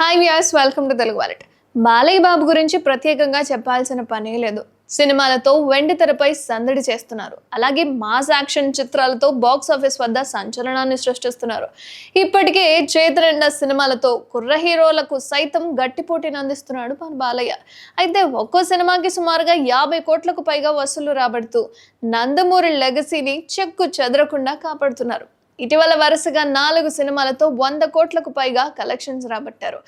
Hi Vyas welcome to Telugu wallet Balayya Babu గురించి ప్రత్యేకంగా చెప్పాల్సిన పనే లేదు. సినిమాలతో వెండి తెరపై సందడి చేస్తున్నారు. అలాగే మాస్ యాక్షన్ చిత్రాలతో బాక్స్ ఆఫీస్ వద్ద సంచలనాన్ని సృష్టిస్తున్నారు. ఇప్పటికే చేతిరెండ సినిమాలతో కుర్ర హీరోలకు సైతం గట్టి పోటీని అందిస్తున్నాడు మన బాలయ్య. అయితే ఒక్కో సినిమాకి సుమారుగా యాభై కోట్లకు పైగా వసూలు రాబడుతూ నందమూరి లెగసీని చెక్కు చెదరకుండా కాపాడుతున్నారు. ఇటీవల వరుసగా నాలుగు సినిమాలతో వంద కోట్లకు పైగా కలెక్షన్స్ రాబట్టారు.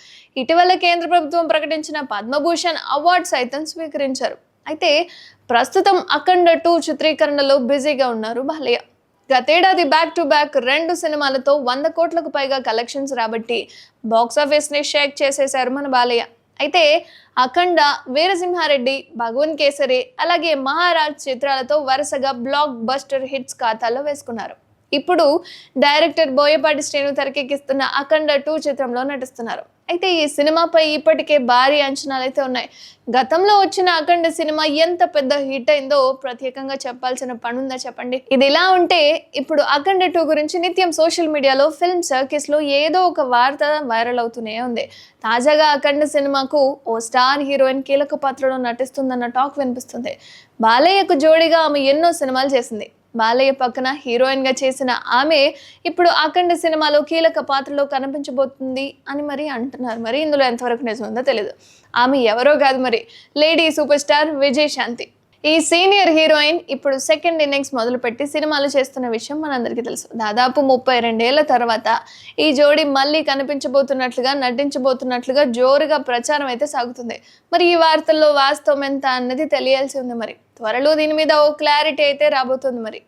ఇటీవల కేంద్ర ప్రభుత్వం ప్రకటించిన పద్మభూషణ్ అవార్డు సైతం స్వీకరించారు. అయితే ప్రస్తుతం అఖండ టూ చిత్రీకరణలో బిజీగా ఉన్నారు బాలయ్య. గతేడాది బ్యాక్ టు బ్యాక్ రెండు సినిమాలతో వంద కోట్లకు పైగా కలెక్షన్స్ రాబట్టి బాక్స్ ఆఫీస్ని షేక్ చేసేశారు మన బాలయ్య. అయితే అఖండ వీరసింహారెడ్డి భగవన్ కేసరి అలాగే మహారాజ్ చిత్రాలతో వరుసగా బ్లాక్ బస్టర్ హిట్స్ ఖాతాలో వేసుకున్నారు. ఇప్పుడు డైరెక్టర్ బోయపాటి శ్రేణు తెరకెక్కిస్తున్న అఖండ టూ చిత్రంలో నటిస్తున్నారు. అయితే ఈ సినిమాపై ఇప్పటికే భారీ అంచనాలు అయితే ఉన్నాయి. గతంలో వచ్చిన అఖండ సినిమా ఎంత పెద్ద హిట్ అయిందో ప్రత్యేకంగా చెప్పాల్సిన పని ఉందా చెప్పండి? ఇది ఇలా ఉంటే ఇప్పుడు అఖండ టూ గురించి నిత్యం సోషల్ మీడియాలో ఫిల్మ్ సర్కిస్లో ఏదో ఒక వార్త వైరల్ అవుతూనే ఉంది. తాజాగా అఖండ సినిమాకు ఓ స్టార్ హీరోయిన్ కీలక పాత్రలో నటిస్తుందన్న టాక్ వినిపిస్తుంది. బాలయ్యకు జోడిగా ఆమె ఎన్నో సినిమాలు చేసింది. బాలయ్య పక్కన హీరోయిన్గా చేసిన ఆమె ఇప్పుడు అఖండ సినిమాలో కీలక పాత్రలో కనిపించబోతుంది అని మరి అంటున్నారు. మరి ఇందులో ఎంతవరకు నిజముందో తెలియదు ఆమె ఎవరో కాదు మరి. Lady super star Vijayashanti. ఈ సీనియర్ హీరోయిన్ ఇప్పుడు సెకండ్ ఇన్నింగ్స్ మొదలుపెట్టి సినిమాలు చేస్తున్న విషయం మనందరికీ తెలుసు. దాదాపు ముప్పై రెండేళ్ళ తర్వాత ఈ జోడి మళ్ళీ కనిపించబోతున్నట్లుగా నటించబోతున్నట్లుగా జోరుగా ప్రచారం అయితే సాగుతుంది. మరి ఈ వార్తల్లో వాస్తవం ఎంత అన్నది తెలియాల్సి ఉంది మరి. త్వరలో దీని మీద ఓ క్లారిటీ అయితే రాబోతుంది మరి.